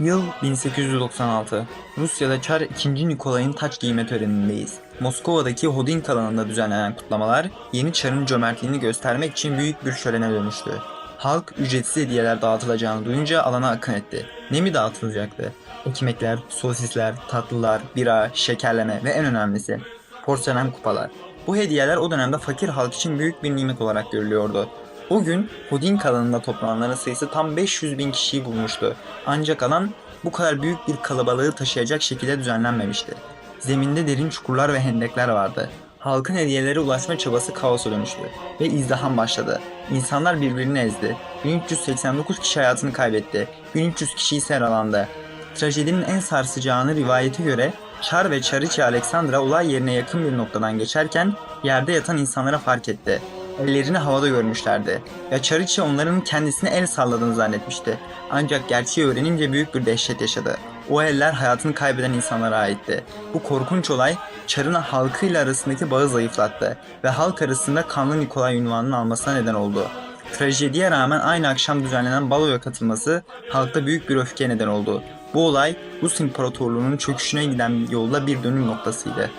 Yıl 1896. Rusya'da Çar 2. Nikolay'ın taç giyme törenindeyiz. Moskova'daki Hodink alanında düzenlenen kutlamalar yeni Çar'ın cömertliğini göstermek için büyük bir şölene dönüştü. Halk ücretsiz hediyeler dağıtılacağını duyunca alana akın etti. Ne mi dağıtılacaktı? Ekmekler, sosisler, tatlılar, bira, şekerleme ve en önemlisi porselen kupalar. Bu hediyeler o dönemde fakir halk için büyük bir nimet olarak görülüyordu. O gün Hodink alanında toplananların sayısı tam 500 bin kişiyi bulmuştu. Ancak alan bu kadar büyük bir kalabalığı taşıyacak şekilde düzenlenmemişti. Zeminde derin çukurlar ve hendekler vardı. Halkın hediyelere ulaşma çabası kaosa dönüştü ve izdiham başladı. İnsanlar birbirini ezdi. 1389 kişi hayatını kaybetti. 1300 kişi ise yaralandı. Trajedinin en sarsıcı anı rivayete göre Çar ve Çariçe Aleksandra olay yerine yakın bir noktadan geçerken yerde yatan insanlara fark etti. Ellerini havada görmüşlerdi ve Çariçe onların kendisine el salladığını zannetmişti. Ancak gerçeği öğrenince büyük bir dehşet yaşadı. O eller hayatını kaybeden insanlara aitti. Bu korkunç olay Çar'ın halkıyla arasındaki bağı zayıflattı ve halk arasında kanlı Nikolay ünvanını almasına neden oldu. Trajediye rağmen aynı akşam düzenlenen baloya katılması halkta büyük bir öfke neden oldu. Bu olay Rus İmparatorluğu'nun çöküşüne giden yolda bir dönüm noktasıydı.